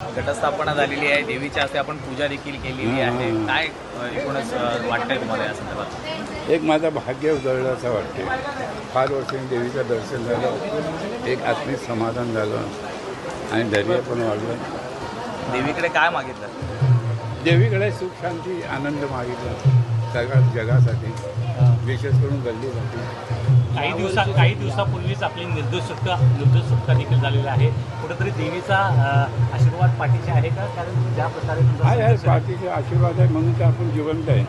घटस्थापना झालेली आहे देवीच्या हस्ते आपण पूजा देखील केलेली आहे. काय एकूणच वाटतंय तुम्हाला या संदर्भात? एक माझं भाग्य उजळलं असं वाटते फार वर्षांनी देवीचं दर्शन झालं. एक आत्मिक समाधान झालं आणि धैर्य पण वाढलं. देवीकडे काय मागितलं? देवीकडे सुख शांती आनंद मागितला. सगळ्या जगासाठी विशेष करून गल्लीसाठी. काही दिवसा काही दिवसापूर्वीच आपली निर्दोष सुटका निर्दोष सुटका देखील झालेला आहे. कुठेतरी देवीचा आशीर्वाद पाठीशी आहे का? कारण ज्या प्रकारे आहे, पाठीचे आशीर्वाद आहे म्हणून तर आपण जिवंत आहे.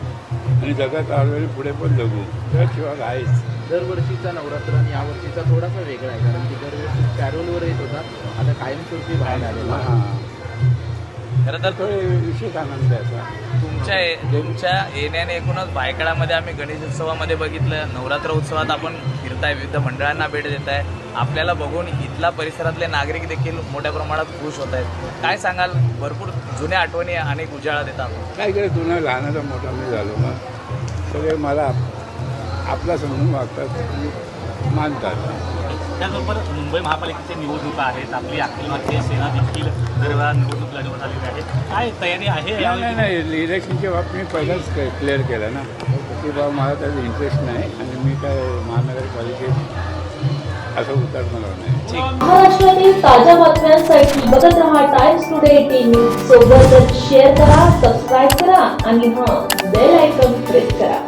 आणि जगात आळवेळी पुढे पण जगू. त्याशिवाय आहेच दरवर्षीचा नवरात्र आणि यावर्षीचा थोडासा वेगळा आहे. कारण की दरवर्षी पॅरोलवर येत होता. आता कायमस्वरूपी बाहेर आलेला खरं तर तो विशेष आनंद आहे तुमच्या तुमच्या येण्याने एकूणच भायखळामध्ये आम्ही गणेश उत्सवामध्ये बघितलं. नवरात्र उत्सवात आपण फिरताय विविध मंडळांना भेट देत आहे आपल्याला बघून इथला परिसरातले नागरिक देखील मोठ्या प्रमाणात खुश होत आहेत. काय सांगाल? भरपूर जुन्या आठवणी अनेक उजाळा देतात काय करे जुना लहानाचा मोठा मी झालो मग. सगळे मला आप- आपला समजून वागतात आणि मानतात. त्याचबरोबर मुंबई महापालिकेच्या निवडणुका आहेत आपली अखिल भारतीय सेना देखील दरवेळा निवडणूक लढवत आलेली आहे. काय तयारी आहे? नाही इलेक्शनच्या बाबत मी पहिलाच क्लिअर केलं ना. की बाबा मला त्याचा इंटरेस्ट नाही आणि मी काय महानगरपालिकेत असं उतार मला नाही महाराष्ट्रातील ताज्या बातम्यांसाठी बघत रहा टाइम्स टुडे टीव्ही सोबतच शेअर करा सबस्क्राईब करा आणि हां बेल आयकॉन प्रेस करा.